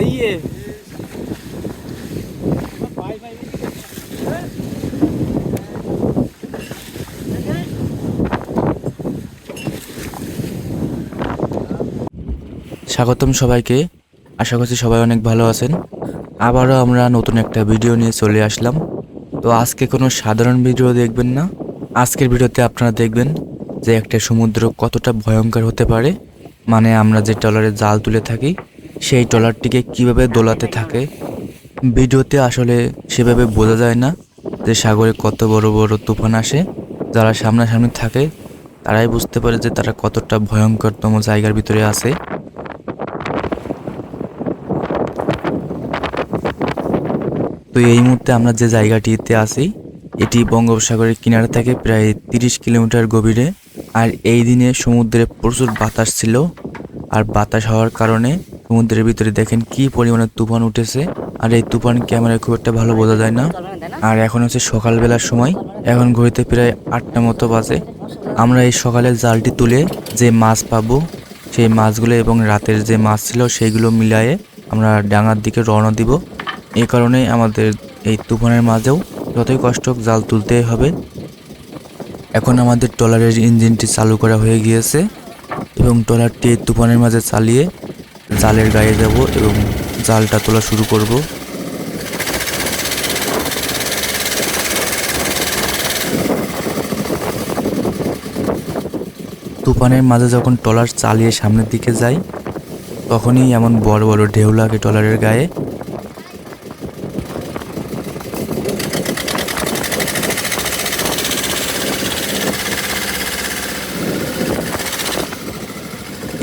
নিয়ে স্বাগতম সবাইকে। আশা করছি সবাই অনেক ভালো আছেন। আবারও আমরা নতুন একটা ভিডিও নিয়ে চলে আসলাম। তো আজকে কোনো সাধারণ ভিডিও দেখবেন না। আজকের ভিডিওতে আপনারা দেখবেন যে একটা সমুদ্র কতটা ভয়ঙ্কর হতে পারে। মানে আমরা যে ট্রলারে জাল তুলে থাকি সেই ট্রলারটিকে কীভাবে দোলাতে থাকে? ভিডিওতে আসলে সেভাবে বোঝা যায় না যে সাগরে কত বড় বড় তুফান আসে, যারা সামনাসামনি থাকে, তারাই বুঝতে পারে যে তারা কতটা ভয়ঙ্করতম জায়গার ভিতরে আছে। তো এই মুহূর্তে আমরা যে জায়গাটিতে আছি, এটি বঙ্গোপসাগরের কিনারে থেকে প্রায় তিরিশ কিলোমিটার গভীরে, আর এই দিনে সমুদ্রে প্রচুর বাতাস ছিল, আর বাতাস হওয়ার কারণে সমুদ্রের ভিতরে দেখেন কি পরিমাণে তুফান উঠেছে। আর এই তুফান ক্যামেরায় খুব একটা ভালো বোঝা যায় না। আর এখন হচ্ছে সকালবেলার সময়। এখন ঘড়িতে প্রায় আটটা মতো বাজে। আমরা এই সকালে জালটি তুলে যে মাছ পাবো, সেই মাছগুলো এবং রাতের যে মাছ ছিল সেইগুলো মিলায়ে আমরা ডাঙার দিকে রওনা দিব। এই কারণে আমাদের এই তুফানের মাঝেও যতই কষ্ট জাল তুলতেই হবে। এখন আমাদের ট্রলারের ইঞ্জিনটি চালু করা হয়ে গিয়েছে এবং ট্রলারটি তুফানের মাঝে চালিয়ে জালের গায়ে যাব এবং জালটা তোলা শুরু করব। তুফানের মাঝে যখন ট্রলার চালিয়ে সামনের দিকে যায়, তখনই এমন বড় বড় ঢেউ লাগে ট্রলারের গায়ে।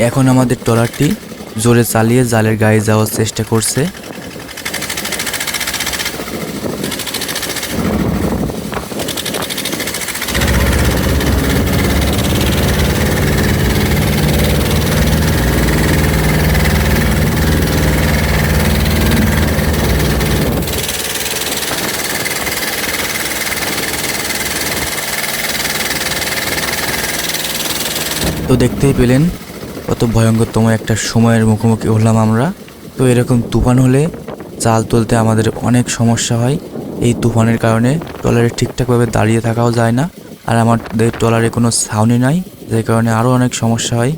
এখন আমাদের ট্রলারটি জোরে চালিয়ে জালের গায়ে যাওয়ার চেষ্টা করছে। তো দেখতেই পেলেন কত ভয়ঙ্করতম একটা সময়ের মুখোমুখি হলাম আমরা। তো এরকম তুফান হলে চাল তুলতে আমাদের অনেক সমস্যা হয়। এই তুফানের কারণে ট্রলারে ঠিকঠাকভাবে দাঁড়িয়ে থাকাও যায় না। আর আমাদের ট্রলারে কোনো ছাউনি নাই, যে কারণে আরও অনেক সমস্যা হয়।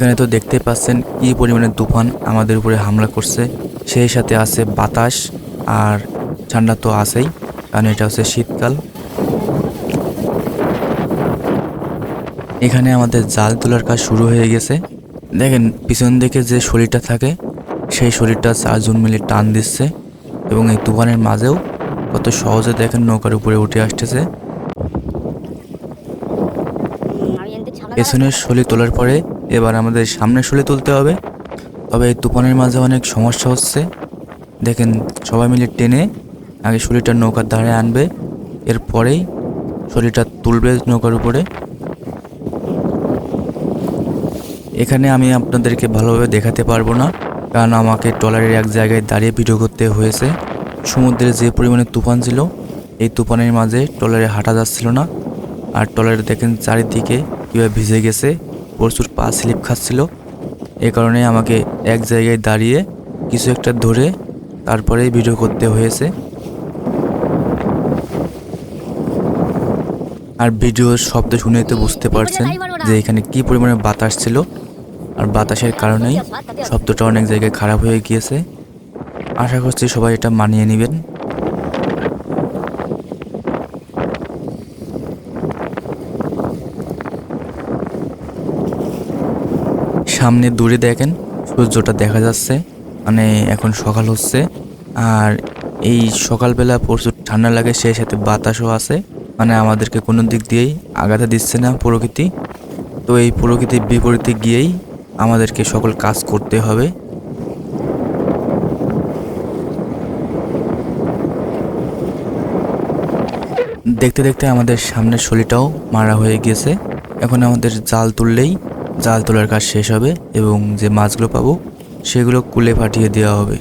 এখানে তো দেখতে পাচ্ছেন কি পরিমাণে তুফান আমাদের উপরে হামলা করছে। সেই সাথে আছে বাতাস আর ঠান্ডা তো আছেই। কারণ এটা হচ্ছে শীতকাল। এখানে আমাদের জাল তোলার কাজ শুরু হয়ে গেছে। দেখেন, পিছন দিকে যে শরীরটা থাকে, সেই শরীরটা চারজন মিলে টান দিচ্ছে। এবং এই তুফানের মাঝেও কত সহজে দেখেন নৌকার উপরে উঠে আসতেছে। পেছনের শলি তোলার পরে এবার আমাদের সামনের শলি তুলতে হবে। তবে এই তুফানের মাঝে অনেক সমস্যা হচ্ছে। দেখেন সবাই মিলে টেনে আগে শলিটা নৌকার ধারে আনবে, এরপরেই শলিটা তুলবে নৌকার উপরে। এখানে আমি আপনাদেরকে ভালোভাবে দেখাতে পারব না, কারণ আমাকে ট্রলারের এক জায়গায় দাঁড়িয়ে ভিডিও করতে হয়েছে। সমুদ্রে যে পরিমাণে তুফান ছিল, এই তুফানের মাঝে ট্রলারে হাঁটা যাচ্ছিল না। আর ট্রলারে দেখেন চারিদিকে কীভাবে ভিজে গেছে। প্রচুর পা স্লিপ খাচ্ছিল। এ কারণে আমাকে এক জায়গায় দাঁড়িয়ে কিছু একটা ধরে তারপরেই ভিডিও করতে হয়েছে। আর ভিডিওর শব্দ শুনে তো বুঝতে পারছেন যে এখানে কি পরিমাণে বাতাস ছিল। আর বাতাসের কারণেই শব্দটা অনেক জায়গায় খারাপ হয়ে গিয়েছে। আশা করছি সবাই এটা মানিয়ে নেবেন। সামনে দূরে দেখেন, সূর্যটা দেখা যাচ্ছে। মানে এখন সকাল হচ্ছে আর এই সকালবেলা প্রচুর ঠান্ডা লাগে, সেই সাথে বাতাসও আছে। মানে আমাদেরকে কোনো দিক দিয়েই আঘাতে দিচ্ছে না প্রকৃতি। তো এই প্রকৃতির বিপরীতে গিয়েই আমাদেরকে সকল কাজ করতে হবে। দেখতে দেখতে আমাদের সামনের শলিটাও মারা হয়ে গেছে এখন আমাদের জাল তুললেই জাল তোলার কাজ শেষ হবে এবং যে মাছগুলো পাবো, সেগুলো কুলে ফাটিয়ে দেওয়া হবে।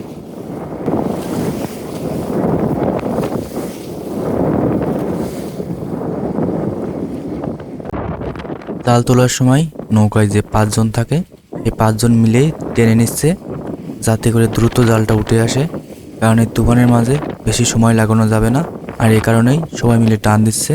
জাল তোলার সময় নৌকায় যে পাঁচজন থাকে এই পাঁচজন মিলেই টেনে নিচ্ছে, যাতে করে দ্রুত জালটা উঠে আসে, কারণ এই তুফানের মাঝে বেশি সময় লাগানো যাবে না। আর এই কারণেই সবাই মিলে টান দিচ্ছে।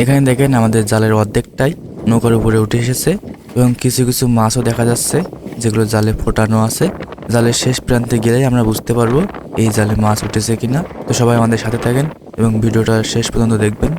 এখানে দেখেন আমাদের জালের অর্ধেকটাই নৌকার উপরে উঠে এসেছে এবং কিছু কিছু মাছও দেখা যাচ্ছে যেগুলো জালে ফোটানো আছে। জালের শেষ প্রান্তে গেলেই আমরা বুঝতে পারব এই জালে মাছ উঠেছে কিনা। তো সবাই আমাদের সাথে থাকেন এবং ভিডিওটা শেষ পর্যন্ত দেখবেন।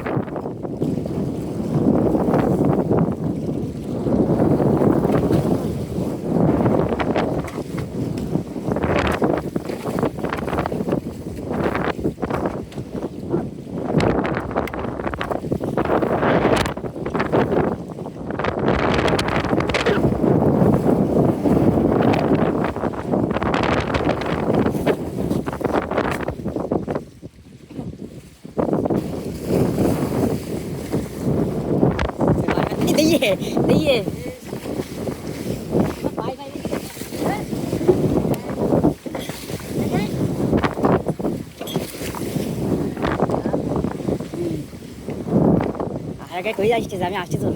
Đi về, đi về. আগে কই আসছিস আমি আসছি তো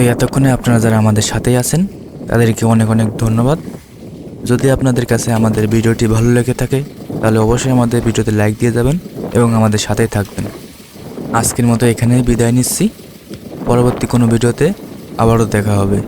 তো এতক্ষণে আপনারা যারা আমাদের সাথেই আছেন, তাদেরকে অনেক অনেক ধন্যবাদ। যদি আপনাদের কাছে আমাদের ভিডিওটি ভালো লেগে থাকে, তাহলে অবশ্যই আমাদের ভিডিওতে লাইক দিয়ে যাবেন এবং আমাদের সাথেই থাকবেন। আজকের মতো এখানেই বিদায় নিচ্ছি। পরবর্তী কোনো ভিডিওতে আবারও দেখা হবে।